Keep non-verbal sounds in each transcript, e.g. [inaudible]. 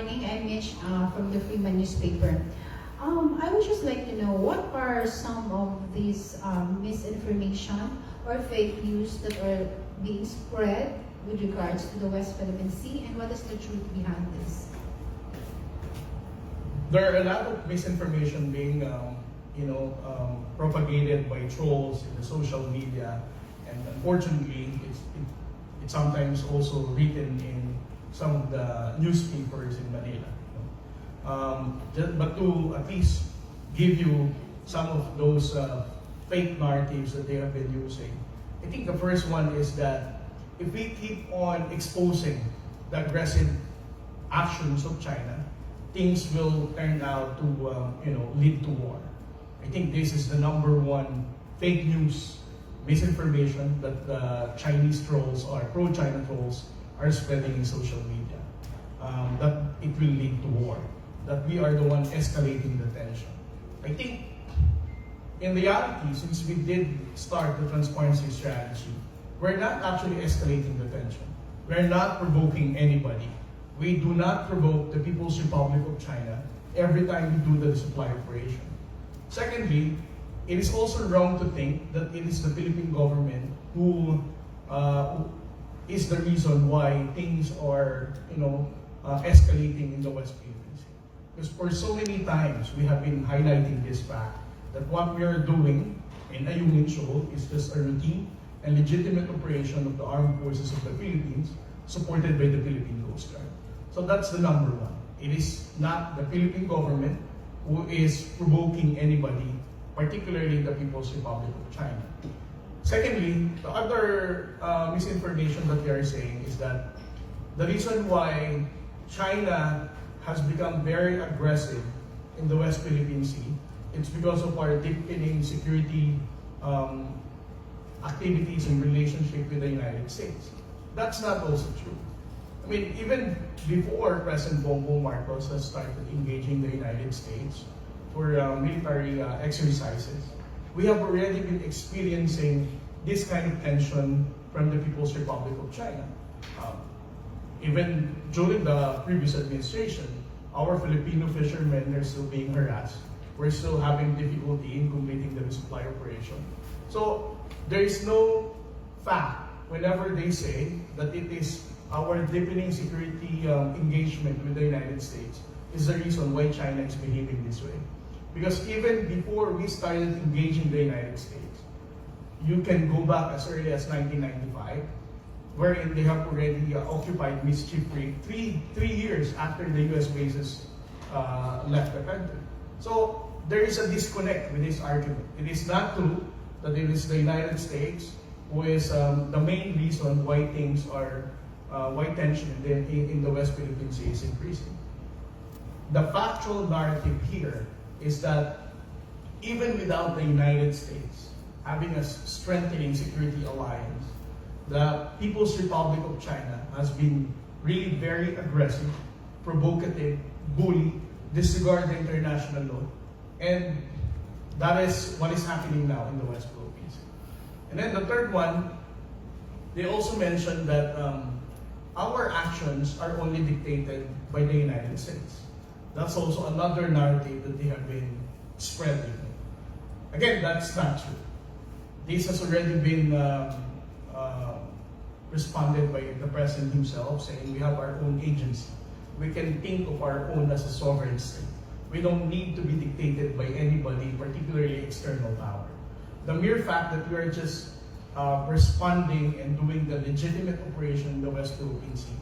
morning, I'm Mitch uh, from the Freeman newspaper. Um, I would just like to know what are some of these um, misinformation or fake news that are being spread with regards to the West Philippine Sea and what is the truth behind this? There are a lot of misinformation being, um, you know, um, propagated by trolls in the social media, and unfortunately, it's, it, it's sometimes also written in some of the newspapers in Manila. Um, but to at least give you some of those uh, fake narratives that they have been using, I think the first one is that if we keep on exposing the aggressive actions of China, things will turn out to um, you know lead to war. I think this is the number one fake news, misinformation that Chinese trolls or pro-China trolls are spreading in social media. Um, that it will lead to war. That we are the one escalating the tension. I think in reality, since we did start the transparency strategy, we're not actually escalating the tension. We're not provoking anybody. We do not provoke the People's Republic of China every time we do the supply operation. Secondly, it is also wrong to think that it is the Philippine government who, uh, who is the reason why things are, you know, uh, escalating in the West Philippine Sea. Because for so many times we have been highlighting this fact that what we are doing in Ayungin Shoal is just a routine and legitimate operation of the armed forces of the Philippines supported by the Philippine Coast Guard. So that's the number one. It is not the Philippine government who is provoking anybody, particularly the People's Republic of China. Secondly, the other uh, misinformation that we are saying is that the reason why China has become very aggressive in the West Philippine Sea, it's because of our deepening security um, activities in relationship with the United States. That's not also true. I mean, even before President Bongbong Marcos has started engaging the United States for uh, military uh, exercises, we have already been experiencing this kind of tension from the People's Republic of China. Um, even during the previous administration, our Filipino fishermen are still being harassed. We're still having difficulty in completing the resupply operation. So there is no fact whenever they say that it is our deepening security um, engagement with the United States is the reason why China is behaving this way. Because even before we started engaging the United States, you can go back as early as 1995, wherein they have already uh, occupied Mischief Creek three, three years after the US bases uh, left the country. So there is a disconnect with this argument. It is not true that it is the United States who is um, the main reason why things are, uh, why tension in in the West Philippine Sea is increasing. The factual narrative here is that even without the United States having a strengthening security alliance, the People's Republic of China has been really very aggressive, provocative, bully, disregard the international law, and that is what is happening now in the West Philippines. And then the third one, they also mentioned that um, our actions are only dictated by the United States. That's also another narrative that they have been spreading. Again, that's not true. This has already been um, uh, responded by the president himself, saying we have our own agency. We can think of our own as a sovereign state. We don't need to be dictated by anybody, particularly external power. The mere fact that we are just uh, responding and doing the legitimate operation in the West Philippine Sea,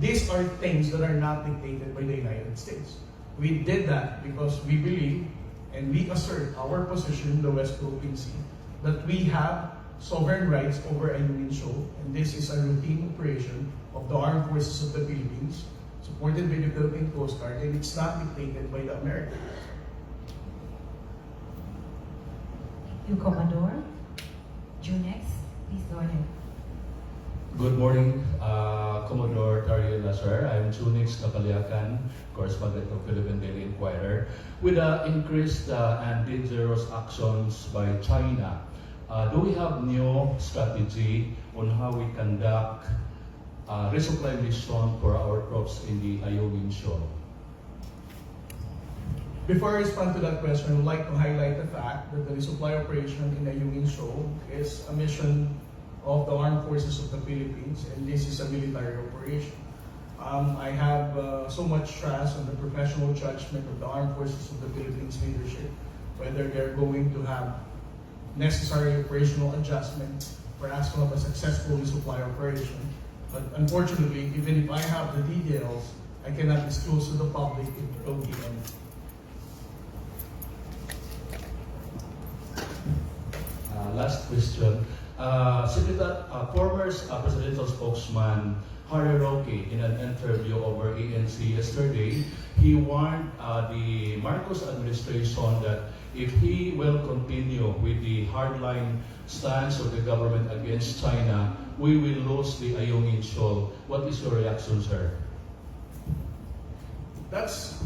these are things that are not dictated by the United States. We did that because we believe and we assert our position in the West Philippine Sea that we have sovereign rights over Ayungin Shoal, and this is a routine operation of the Armed Forces of the Philippines, supported by the Philippine Coast Guard, and it's not dictated by the Americans. You, Commodore. Junex, please go ahead. Good morning, uh, Commodore Tario Lazar. I'm Chunix Kapaliakan, correspondent of Philippine Daily Inquirer. With the increased uh, and dangerous actions by China uh, do we have new strategy on how we conduct uh, resupply mission for our crops in the Ayungin Shoal? Before I respond to that question, I would like to highlight the fact that the resupply operation in the Ayungin Shoal is a mission of the Armed Forces of the Philippines, and this is a military operation. Um, I have uh, so much trust in the professional judgment of the Armed Forces of the Philippines leadership, whether they're going to have necessary operational adjustment for us to have a successful resupply operation. But unfortunately, even if I have the details, I cannot disclose to the public in will. Uh, last question. Uh, Secretary, uh, former uh, presidential spokesman Harry Roque, in an interview over ANC yesterday, he warned uh, the Marcos administration that if he will continue with the hardline stance of the government against China, we will lose the Ayungin Shoal. What is your reaction, sir? That's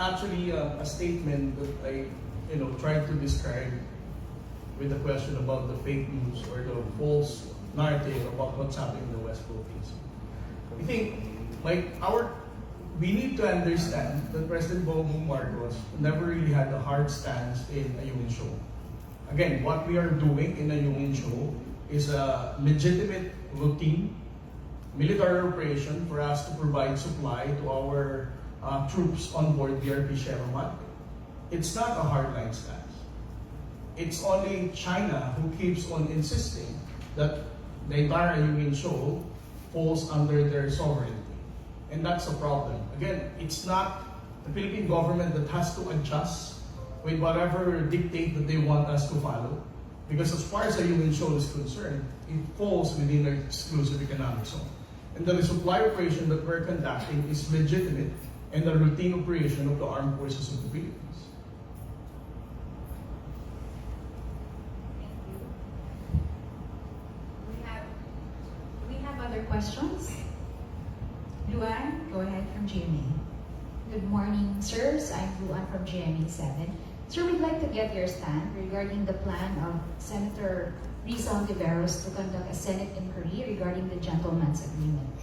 actually a, a statement that I, you know, tried to describe with the question about the fake news or the false narrative about what's happening in the West Philippines. I think, like, our, we need to understand that President Bongbong Marcos never really had a hard stance in Ayungin Shoal. Again, what we are doing in Ayungin Shoal is a legitimate routine military operation for us to provide supply to our uh, troops on board BRP Sherman. It's not a hardline stance. It's only China who keeps on insisting that the entire Ayungin Shoal falls under their sovereignty. And that's a problem. Again, it's not the Philippine government that has to adjust with whatever dictate that they want us to follow. Because as far as Ayungin Shoal is concerned, it falls within their exclusive economic zone. And the resupply operation that we're conducting is legitimate and a routine operation of the armed forces of the Philippines. Thank you. We have other questions? Luan, go ahead from GMA. Good morning, sirs. I'm Luan from GMA 7. Sir, we'd like to get your stand regarding the plan of Senator Rizal Tiveros to conduct a Senate inquiry regarding the gentleman's agreement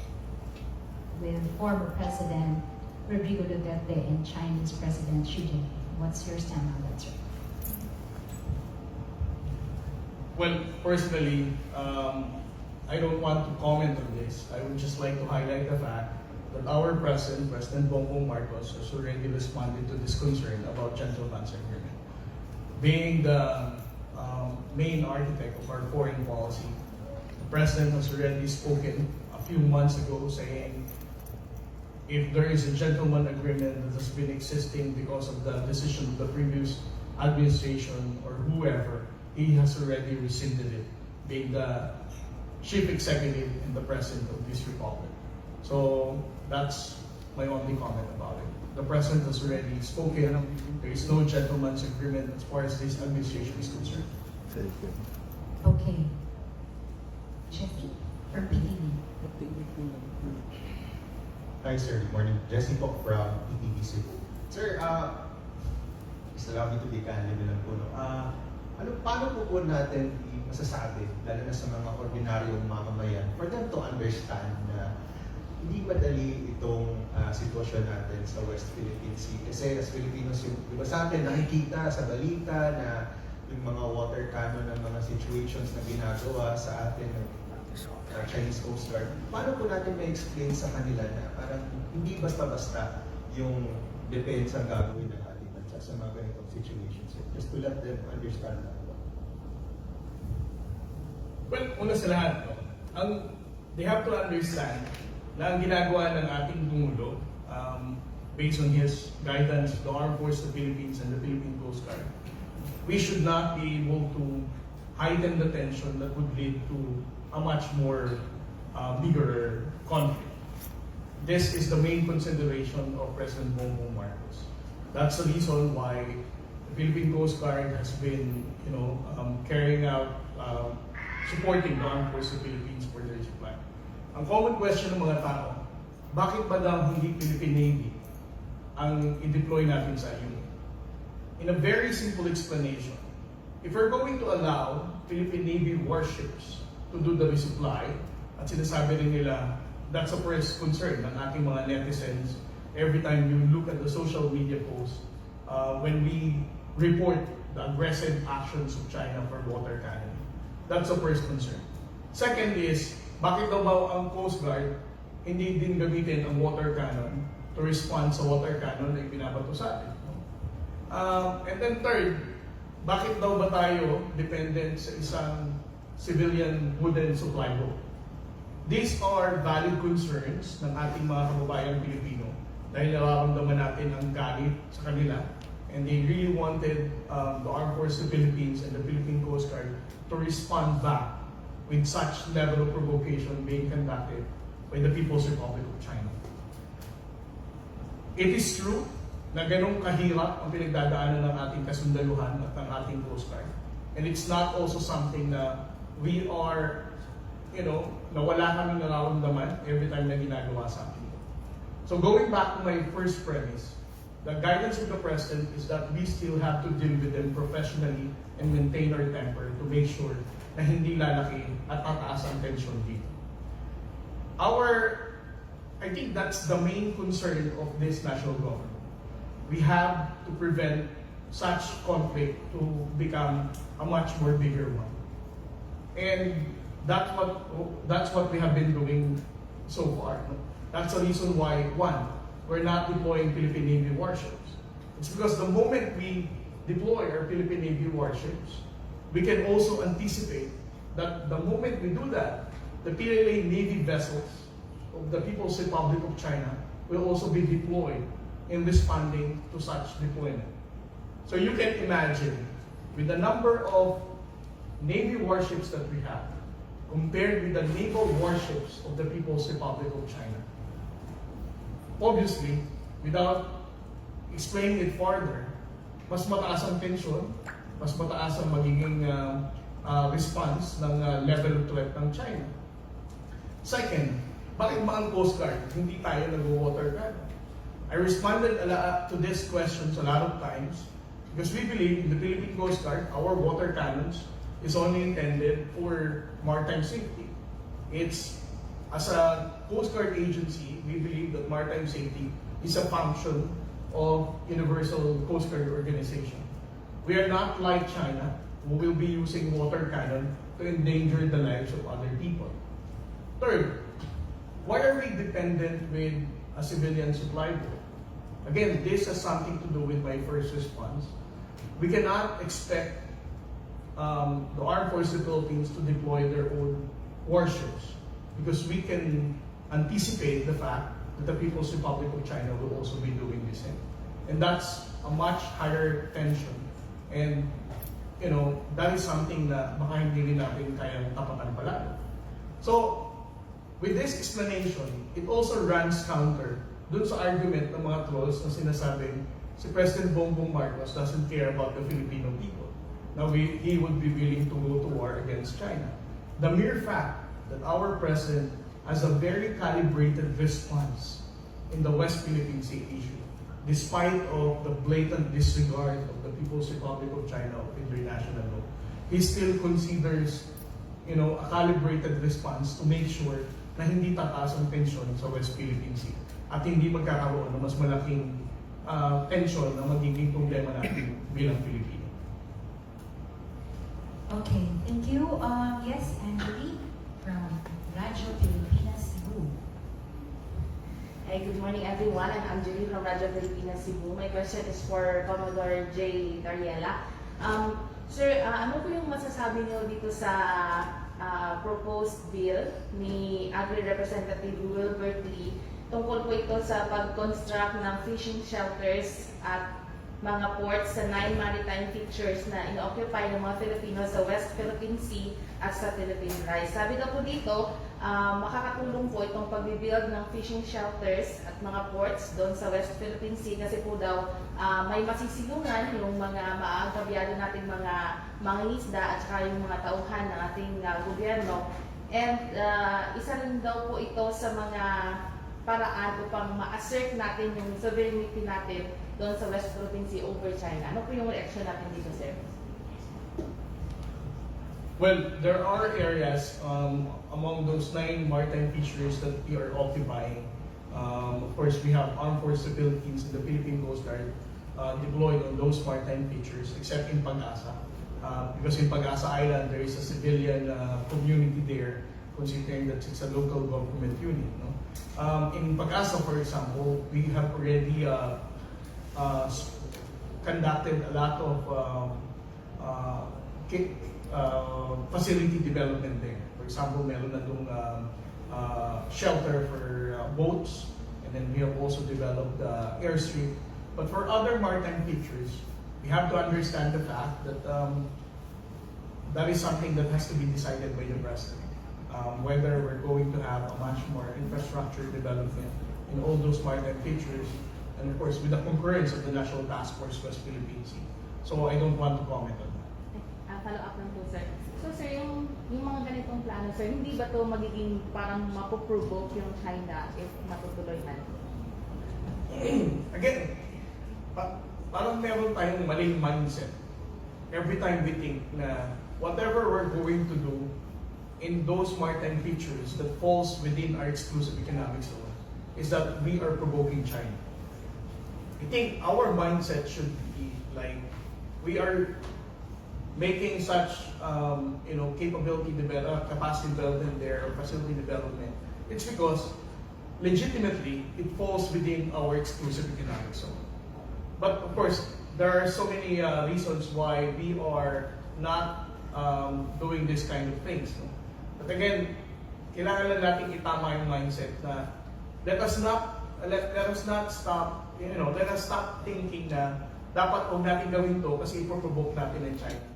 with former President Rodrigo Duterte and Chinese President Xi Jinping. What's your stand on that, sir? Well, personally, um, I don't want to comment on this. I would just like to highlight the fact that our president, President Bongbong Marcos, has already responded to this concern about gentleman's agreement. Being the um, main architect of our foreign policy, the president has already spoken a few months ago saying if there is a gentleman agreement that has been existing because of the decision of the previous administration or whoever, he has already rescinded it, being the chief executive and the president of this republic. So that's my only comment about it. The president has already spoken. There is no gentleman's agreement as far as this administration is concerned. Thank you. Okay. Jeffy from PTV. Hi sir, good morning. Jesse po from PTV Cebu. Sir, uh, is allow me to be candid lang po. No? Ah, ano, paano po po natin masasabi, lalo na sa mga ordinaryong mamamayan, for them to understand na hindi madali itong ah, sitwasyon natin sa West Philippine Sea. Kasi as Filipinos, yung, di ba sa atin, nakikita sa balita na yung mga water cannon ng mga situations na ginagawa sa atin ng uh, Chinese Coast Guard. Paano po natin ma-explain sa kanila na parang hindi basta-basta yung depensa ang gagawin ng ating bansa sa mga to let them understand that. Well, una sa lahat, no, ang, they have to understand na ang ginagawa ng ating Pangulo, um, based on his guidance, the Armed Forces of the Philippines and the Philippine Coast Guard, we should not be able to heighten the tension that would lead to a much more uh, bigger conflict. This is the main consideration of President Bongbong Marcos. That's the reason why Philippine Coast Guard has been, you know, um, carrying out, um, supporting the Armed Forces of Philippines for their supply. Ang common question ng mga tao, bakit ba daw hindi Philippine Navy ang i-deploy natin sa IUN? In a very simple explanation, if we're going to allow Philippine Navy warships to do the resupply, at sinasabi rin nila, that's a first concern ng ating mga netizens every time you look at the social media posts uh, when we report the aggressive actions of China for water cannon. That's the first concern. Second is, bakit daw ba ang Coast Guard hindi din gamitin ang water cannon to respond sa water cannon na ibinabato sa atin? Um, and then third, bakit daw ba tayo dependent sa isang civilian wooden supply boat? These are valid concerns ng ating mga kababayang Pilipino dahil nararamdaman natin ang galit sa kanila and they really wanted um, the Armed Forces of the Philippines and the Philippine Coast Guard to respond back with such level of provocation being conducted by the People's Republic of China. It is true na ganong kahirap ang pinagdadaanan ng ating kasundaluhan at ng ating Coast Guard. And it's not also something na we are, you know, na wala kaming nararamdaman every time na ginagawa sa atin. So going back to my first premise, the guidance of the President is that we still have to deal with them professionally and maintain our temper to make sure na hindi lalaki at tataas ang tension dito. Our, I think that's the main concern of this national government. We have to prevent such conflict to become a much more bigger one. And that's what that's what we have been doing so far. That's the reason why one, we're not deploying Philippine Navy warships. It's because the moment we deploy our Philippine Navy warships, we can also anticipate that the moment we do that, the PLA Navy vessels of the People's Republic of China will also be deployed in responding to such deployment. So you can imagine, with the number of Navy warships that we have, compared with the naval warships of the People's Republic of China, obviously, without explaining it further, mas mataas ang tension, mas mataas ang magiging uh, uh, response ng uh, level of threat ng China. Second, bakit ba ang Coast Guard hindi tayo nag-water guard? I responded a lot to these questions a lot of times because we believe in the Philippine Coast Guard, our water cannons is only intended for maritime safety. It's as a Coast Guard agency, we believe that maritime safety is a function of Universal Coast Guard Organization. We are not like China, who will be using water cannon to endanger the lives of other people. Third, why are we dependent with a civilian supply? Again, this has something to do with my first response. We cannot expect um, the Armed Forces of the Philippines to deploy their own warships because we can anticipate the fact that the People's Republic of China will also be doing the same. And that's a much higher tension. And, you know, that is something na baka hindi rin natin kayang tapatan palalo. So, with this explanation, it also runs counter dun sa argument ng mga trolls na sinasabing si President Bongbong Marcos doesn't care about the Filipino people. Now, we, he would be willing to go to war against China. The mere fact that our president has a very calibrated response in the West Philippine Sea issue, despite of the blatant disregard of the People's Republic of China of international law, he still considers you know, a calibrated response to make sure na hindi tataas ang tensyon sa West Philippine Sea at hindi magkakaroon ng mas malaking ah, tensyon na magiging problema natin bilang Pilipino. Okay, thank you. Um, yes, Angeli from Radyo Pilipinas, Cebu. Hey, good morning everyone. I'm Anjali from Radyo Pilipinas Cebu. My question is for Commodore J. Dariela. Um, sir, ah, ano po yung masasabi niyo dito sa ah, proposed bill ni Agri Representative Wilbert Lee tungkol po ito sa pag-construct ng fishing shelters at mga ports sa nine maritime features na ino-occupy ng mga Filipino sa West Philippine Sea at sa Philippine Rise. Sabi daw po dito, ah, makakatulong po itong pagbibuild ng fishing shelters at mga ports doon sa West Philippine Sea kasi po daw ah, may masisilungan yung mga maangkabyado nating mga mangingisda at saka yung mga tauhan ng ating ah, gobyerno. And ah, isa rin daw po ito sa mga paraan upang ma-assert natin yung sovereignty natin doon sa West Philippine Sea over China. Ano po yung reaction natin dito, sir? Well, there are areas um, among those nine maritime features that we are occupying. Um, of course, we have armed forces Philippines and the Philippine Coast Guard uh, deployed on those maritime features, except in Pag-asa. Uh, because in Pag-asa Island, there is a civilian uh, community there, considering that it's a local government unit. No? Um, in Pag-asa, for example, we have already uh, uh, conducted a lot of um, uh, uh, facility development there. For example, meron na dong um, uh, shelter for uh, boats, and then we have also developed the airstrip. But for other maritime features, we have to understand the fact that um, that is something that has to be decided by the president. Um, whether we're going to have a much more infrastructure development in all those maritime features, and of course with the concurrence of the National Task Force West Philippine Sea. So I don't want to comment on that. Ah, follow up lang po, sir. So, sir, yung, yung mga ganitong plano, sir, hindi ba to magiging parang mapoprovoke yung China if matutuloy man? [clears throat] Again, pa- parang meron tayong maling mindset. Every time we think na whatever we're going to do in those maritime features that falls within our exclusive economic zone is that we are provoking China. I think our mindset should be like we are making such um, you know capability develop, capacity development there or facility development. It's because legitimately it falls within our exclusive economic zone. But of course, there are so many uh, reasons why we are not um, doing this kind of things. No? But again, kailangan lang natin itama yung mindset na let us not let, let us not stop you know let us stop thinking na dapat huwag natin gawin to kasi ipoprovoke natin ng China.